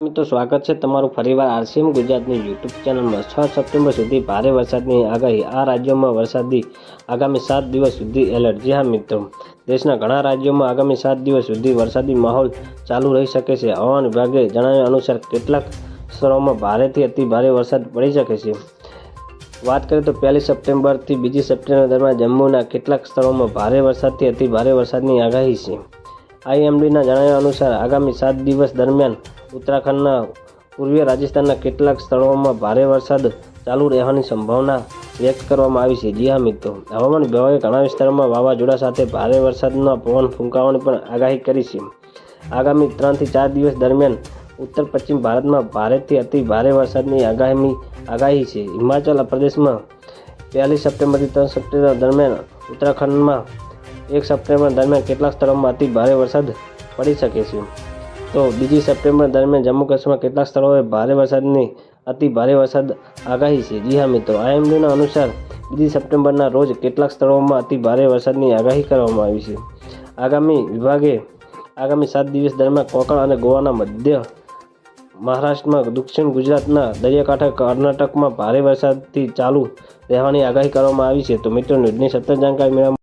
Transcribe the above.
મિત્રો, સ્વાગત છે તમારું ફરીવાર આરસીએમ ગુજરાતની યુટ્યુબ ચેનલમાં. છ સપ્ટેમ્બર સુધી ભારે વરસાદની આગાહી. આ રાજ્યોમાં વરસાદી આગામી સાત દિવસ સુધી એલર્ટ. જી હા, મિત્રો. દેશના ઘણા રાજ્યોમાં આગામી સાત દિવસ સુધી વરસાદી માહોલ ચાલુ રહી શકે છે. હવામાન વિભાગે જણાવ્યા અનુસાર કેટલાક સ્થળોમાં ભારેથી અતિ ભારે વરસાદ પડી શકે છે. વાત કરીએ તો પહેલી સપ્ટેમ્બરથી બીજી સપ્ટેમ્બર દરમિયાન જમ્મુના કેટલાક સ્થળોમાં ભારે વરસાદથી અતિ ભારે વરસાદની આગાહી છે. આઈએમડીના જણાવ્યા અનુસાર આગામી સાત દિવસ દરમિયાન ઉત્તરાખંડના પૂર્વીય રાજસ્થાનના કેટલાક સ્થળોમાં ભારે વરસાદ ચાલુ રહેવાની સંભાવના વ્યક્ત કરવામાં આવી છે. જી હા, મિત્રો. હવામાન વિભાગે ઘણા વિસ્તારોમાં વાવાઝોડા સાથે ભારે વરસાદના પવન ફૂંકાવાની પણ આગાહી કરી છે. આગામી ત્રણથી ચાર દિવસ દરમિયાન ઉત્તર પશ્ચિમ ભારતમાં ભારેથી અતિ ભારે વરસાદની આગાહી આગાહી છે. હિમાચલ પ્રદેશમાં પહેલી સપ્ટેમ્બરથી ત્રણ સપ્ટેમ્બર દરમિયાન, ઉત્તરાખંડમાં એક સપ્ટેમ્બર દરમિયાન કેટલાક સ્થળોમાં અતિ ભારે વરસાદ પડી શકે છે. તો બીજી સપ્ટેમ્બર દરમિયાન જમ્મુ કાશ્મીરમાં કેટલાક સ્થળોએ ભારે વરસાદની અતિ ભારે વરસાદ આગાહી છે. જી હા મિત્રો, આઈએમડીના અનુસાર બીજી સપ્ટેમ્બરના રોજ કેટલાક સ્થળોમાં અતિ ભારે વરસાદની આગાહી કરવામાં આવી છે. આગામી વિભાગે આગામી સાત દિવસ દરમિયાન કોકણ અને ગોવાના મધ્ય મહારાષ્ટ્રમાં, દક્ષિણ ગુજરાતના દરિયાકાંઠે, કર્ણાટકમાં ભારે વરસાદથી ચાલુ રહેવાની આગાહી કરવામાં આવી છે. તો મિત્રો, ન્યૂઝની સતત જાણકારી મેળવવા